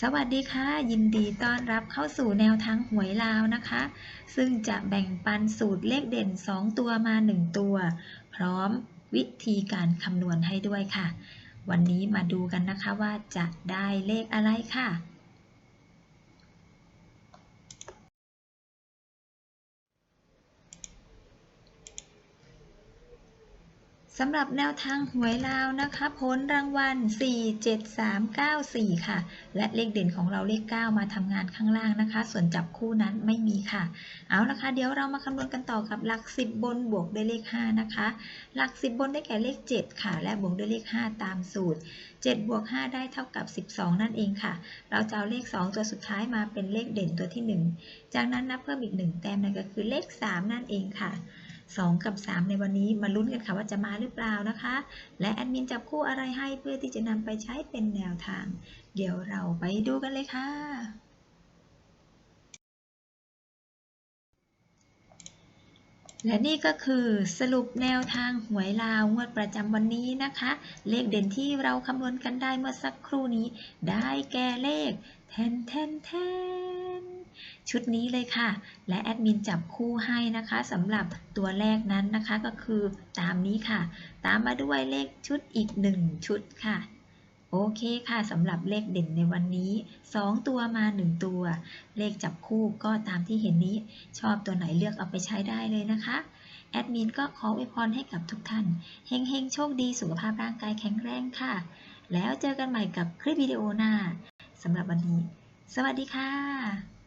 สวัสดีค่ะ ยินดีต้อนรับเข้าสู่แนวทางหวยลาวนะคะ ซึ่งจะแบ่งปันสูตรเลขเด่น 2 ตัวมา 1 ตัว พร้อมวิธีการคำนวณให้ด้วยค่ะ วันนี้มาดูกันนะคะว่าจะได้เลขอะไรค่ะ สำหรับแนวทางหวยลาวนะคะผลรางวัล 4 7 3 9 4 ค่ะ และเลขเด่นของเราเลข 9 มาทำงานข้างล่างนะคะ ส่วนจับคู่นั้นไม่มีค่ะ เอาละค่ะเดี๋ยวเรามาคำนวณกันต่อกับหลัก 10 บนบวกด้วยเลข 5 นะคะ หลัก 10 บนได้แก่เลข 7 ค่ะ และบวกด้วยเลข 5 ตามสูตร 7 บวก 5 ได้เท่ากับ 12 นั่นเองค่ะ เราจะเอาเลข 2 ตัวสุดท้ายมาเป็นเลขเด่นตัวที่ 1 จากนั้นนับเพิ่มอีก 1 แต้มนั่นก็คือเลข 3 นั่นเองค่ะ 2 กับ 3 ในวันนี้มาลุ้นกันค่ะว่าจะมาหรือเปล่านะคะ และแอดมินจับคู่อะไรให้เพื่อที่จะนำไปใช้เป็นแนวทาง เดี๋ยวเราไปดูกันเลยค่ะ และนี่ก็คือสรุปแนวทางหวยลาวงวดประจำวันนี้นะคะ เลขเด่นที่เราคำนวณกันได้เมื่อสักครู่นี้ ได้แก่เลขแทนแทนแทน ชุดนี้เลยค่ะ และแอดมินจับคู่ให้นะคะสำหรับตัวแรกนั้นนะคะก็คือตามนี้ค่ะ ตามมาด้วยเลขชุดอีก 1 ชุดค่ะ โอเคค่ะสำหรับเลขเด่นในวันนี้ 2 ตัวมา 1 ตัว เลขจับคู่ก็ตามที่เห็นนี้ ชอบตัวไหนเลือกเอาไปใช้ได้เลยนะคะแอดมินก็ขออวยพรให้กับทุกท่านเฮงๆ โชคดีสุขภาพร่างกายแข็งแรงค่ะ แล้วเจอกันใหม่กับคลิปวิดีโอหน้าสำหรับวันนี้ สวัสดีค่ะ